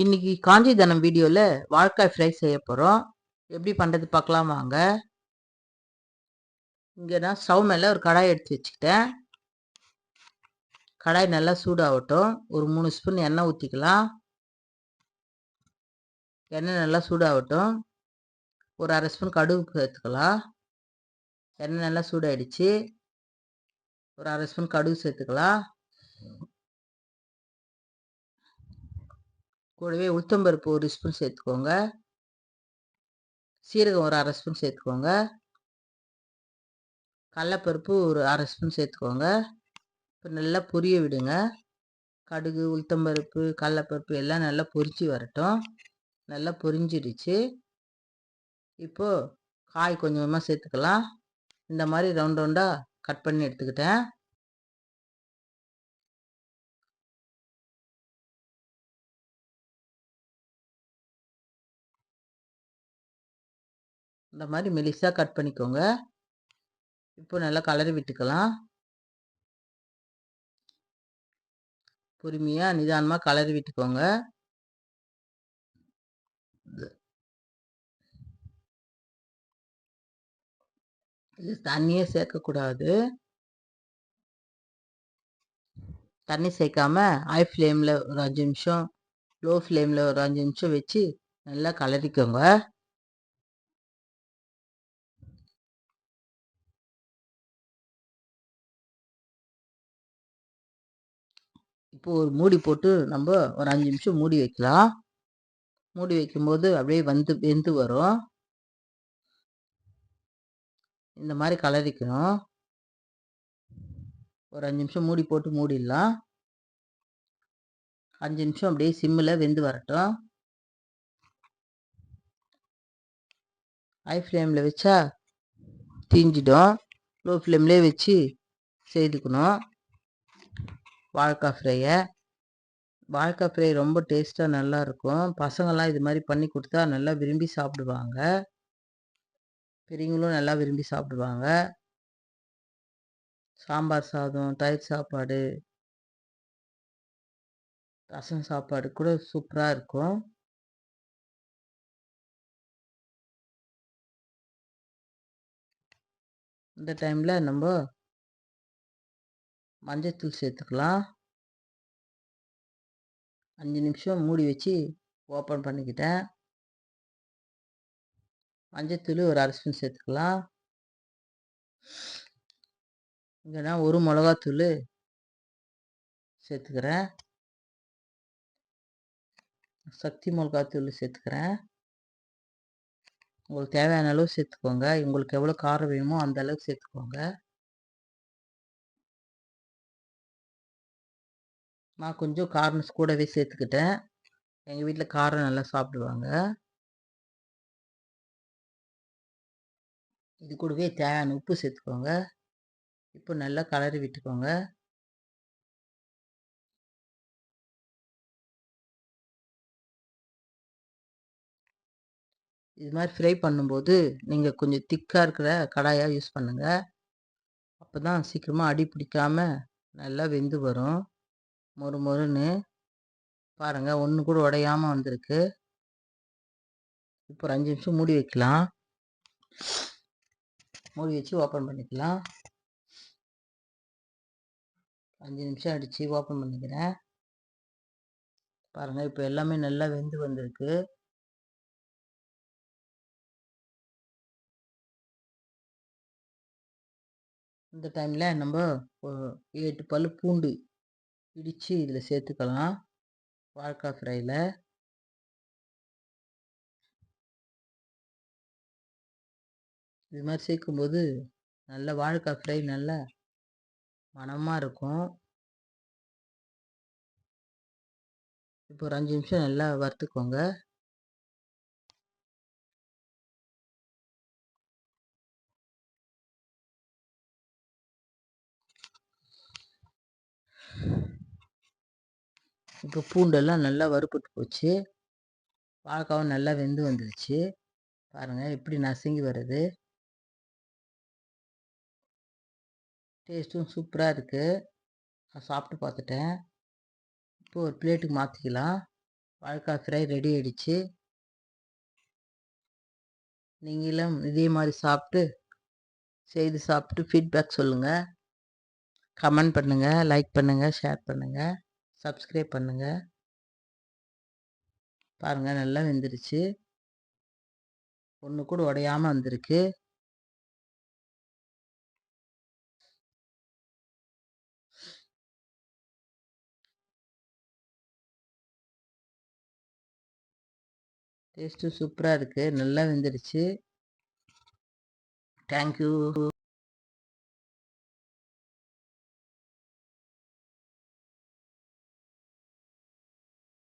இன்னைக்கு காஞ்சி தனம் வீடியோவில் வாழைக்காய் ஃப்ரை செய்ய போகிறோம் எப்படி பண்ணுறது பார்க்கலாம் வாங்க. இங்கே நான் ஸ்டவ் மேலே ஒரு கடாய் எடுத்து வச்சுக்கிட்டேன். கடாய் நல்லா சூடாகட்டும். ஒரு மூணு ஸ்பூன் எண்ணெய் ஊற்றிக்கலாம் எண்ணெய் நல்லா சூடாகட்டும். ஒரு அரை ஸ்பூன் கடுகு சேர்த்துக்கலாம். எண்ணெய் நல்லா சூடாயிடுச்சு. ஒரு அரை ஸ்பூன் கடுகு சேர்த்துக்கலாம். கூடவே உளுத்தம்பருப்பு ஒரு ஸ்பூன் சேர்த்துக்கோங்க. சீரகம் ஒரு அரை ஸ்பூன் சேர்த்துக்கோங்க. கடலப்பருப்பு ஒரு அரை ஸ்பூன் சேர்த்துக்கோங்க. இப்போ நல்லா பொரிய விடுங்க. கடுகு உளுத்தம்பருப்பு கடலப்பருப்பு எல்லாம் நல்லா பொரிச்சு வரட்டும். நல்லா பொரிஞ்சிடுச்சு. இப்போது காய் கொஞ்சமாக சேர்த்துக்கலாம். இந்த மாதிரி ரவுண்ட் ரவுண்டாக கட் பண்ணி எடுத்துக்கிட்டேன். இந்த மாதிரி மெலிசாக கட் பண்ணிக்கோங்க. இப்போ நல்லா கலரி விட்டுக்கலாம். பொறுமையாக நிதானமாக கலரி விட்டுக்கோங்க. இது தண்ணியே சேர்க்கக்கூடாது. தண்ணி சேர்க்காம ஹை ஃப்ளேமில் ஒரு அஞ்சு நிமிஷம் லோ ஃப்ளேமில் ஒரு அஞ்சு நிமிஷம் வச்சு நல்லா கலரிக்கோங்க இப்போ ஒரு மூடி போட்டு நம்ம ஒரு அஞ்சு நிமிஷம் மூடி வைக்கலாம். மூடி வைக்கும்போது அப்படியே வந்து வெந்து வரும். இந்த மாதிரி கலரிக்கணும். ஒரு அஞ்சு நிமிஷம் மூடி போட்டு மூடிடலாம். அஞ்சு நிமிஷம் அப்படியே சிம்மில் வெந்து வரட்டும். ஹை ஃப்ளேமில் வச்சா தீஞ்சிடும். லோ ஃப்ளேம்லேயே வச்சு செய்துக்கணும். வாழைக்காய் ஃப்ரையை வாழைக்காய் ஃப்ரை ரொம்ப டேஸ்ட்டாக நல்லாயிருக்கும் பசங்கள்லாம் இது மாதிரி பண்ணி கொடுத்தா நல்லா விரும்பி சாப்பிடுவாங்க பெரியவங்களும் நல்லா விரும்பி சாப்பிடுவாங்க சாம்பார் சாதம் தயிர் சாப்பாடு. ரசம் சாப்பாடு கூட சூப்பராக இருக்கும். இந்த டைமில் நம்ம மஞ்சத்தூள் சேர்த்துக்கலாம். அஞ்சு நிமிஷம் மூடி வச்சு ஓப்பன் பண்ணிக்கிட்டேன். மஞ்சத்தூள் ஒரு அரை ஸ்பூன் சேர்த்துக்கலாம். இங்கே ஒரு மிளகாத்தூள் சேர்த்துக்கிறேன். சக்தி மிளகாத்தூள் சேர்த்துக்கிறேன். உங்களுக்கு தேவையான அளவு சேர்த்துக்கோங்க. உங்களுக்கு எவ்வளோ காரம் வேணுமோ அந்த அளவுக்கு சேர்த்துக்கோங்க. நான் கொஞ்சம் காரம் கூடவே சேர்த்துக்கிட்டேன் எங்கள் வீட்டில் காரம் நல்லா சாப்பிடுவாங்க இது கூடவே தேவையான உப்பு சேர்த்துக்கோங்க இப்போ நல்லா கலரி விட்டுக்கோங்க. இது மாதிரி ஃப்ரை பண்ணும்போது நீங்கள் கொஞ்சம் திக்காக இருக்கிற கடாயாக யூஸ் பண்ணுங்கள் அப்போ தான் சீக்கிரமாக அடி பிடிக்காமல் நல்லா வெந்து வரும். மொறு மொறுன்னு பாருங்கள் ஒன்று கூட உடையாமல் வந்திருக்கு. இப்போ ஒரு அஞ்சு நிமிஷம் மூடி வைக்கலாம். மூடி வச்சு ஓப்பன் பண்ணிக்கலாம். அஞ்சு நிமிஷம் அடித்து ஓப்பன் பண்ணிக்கிறேன். பாருங்கள் இப்போ எல்லாமே நல்லா வெந்து வந்திருக்கு. இந்த டைமில் நம்ம எட்டு பல் பூண்டு பிடித்து இதில் சேர்த்துக்கலாம். வாழைக்காய் ஃப்ரையில் இது மாதிரி சேர்க்கும்போது நல்ல வாழைக்காய் ஃப்ரை நல்ல மனமாக இருக்கும். இப்போ ஒரு அஞ்சு நிமிஷம் நல்லா வறுத்துக்கோங்க. இப்போ பூண்டெல்லாம் நல்லா வறுப்பட்டு போச்சு. வாழைக்காவும் நல்லா வெந்து வந்துடுச்சு பாருங்கள் எப்படி நசுங்கி வருது. டேஸ்ட்டும் சூப்பராக இருக்குது நான் சாப்பிட்டு பார்த்துட்டேன். இப்போ ஒரு பிளேட்டுக்கு மாற்றிக்கலாம் வாழைக்காய் ஃப்ரை ரெடி ஆயிடுச்சு. நீங்களும் இதே மாதிரி சாப்பிட்டு செய்து சாப்பிட்டு ஃபீட்பேக் சொல்லுங்கள் கமெண்ட் பண்ணுங்கள் லைக் பண்ணுங்கள் ஷேர் பண்ணுங்கள் சப்ஸ்கிரைப் பண்ணுங்கள் பாருங்கள் நல்லா வெந்துருச்சு. ஒன்று கூட உடையாமல் வந்திருக்கு. டேஸ்ட்டு சூப்பராக இருக்குது நல்லா வெந்துருச்சு. தேங்க்யூ.